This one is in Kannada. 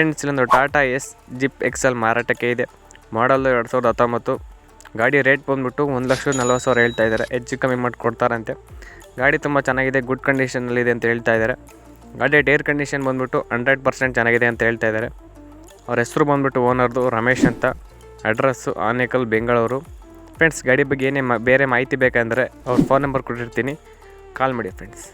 ಫ್ರೆಂಡ್ಸ್ ಇಲ್ಲೊಂದು ಟಾಟಾ ಎಸ್ ಜಿಪ್ ಎಕ್ಸೆಲ್ ಮಾರಾಟಕ್ಕೆ ಇದೆ. ಮಾಡಲ್ ಎರಡು ಸಾವಿರದ ಹತ್ತೊಂಬತ್ತು. ಗಾಡಿ ರೇಟ್ ಬಂದುಬಿಟ್ಟು ಒಂದು ಲಕ್ಷದ ನಲ್ವತ್ತು ಸಾವಿರ ಹೇಳ್ತಾ ಇದ್ದಾರೆ. ಹೆಚ್ಚು ಕಮ್ಮಿ ಮಾಡಿ ಕೊಡ್ತಾರಂತೆ. ಗಾಡಿ ತುಂಬ ಚೆನ್ನಾಗಿದೆ, ಗುಡ್ ಕಂಡೀಷನಲ್ಲಿದೆ ಅಂತ ಹೇಳ್ತಾ ಇದ್ದಾರೆ. ಗಾಡಿ ಟೈರ್ ಕಂಡೀಷನ್ ಬಂದುಬಿಟ್ಟು ಹಂಡ್ರೆಡ್ ಪರ್ಸೆಂಟ್ ಚೆನ್ನಾಗಿದೆ ಅಂತ ಹೇಳ್ತಾ ಇದ್ದಾರೆ. ಅವ್ರ ಹೆಸರು ಬಂದುಬಿಟ್ಟು ಓನರ್ದು ರಮೇಶ್ ಅಂತ. ಅಡ್ರೆಸ್ಸು ಆನೇಕಲ್, ಬೆಂಗಳೂರು. ಫ್ರೆಂಡ್ಸ್ ಗಾಡಿ ಬಗ್ಗೆ ಏನೇ ಬೇರೆ ಮಾಹಿತಿ ಬೇಕಂದರೆ ಅವ್ರ ಫೋನ್ ನಂಬರ್ ಕೊಟ್ಟಿರ್ತೀನಿ. ಕಾಲ್ ಮಾಡಿ ಫ್ರೆಂಡ್ಸ್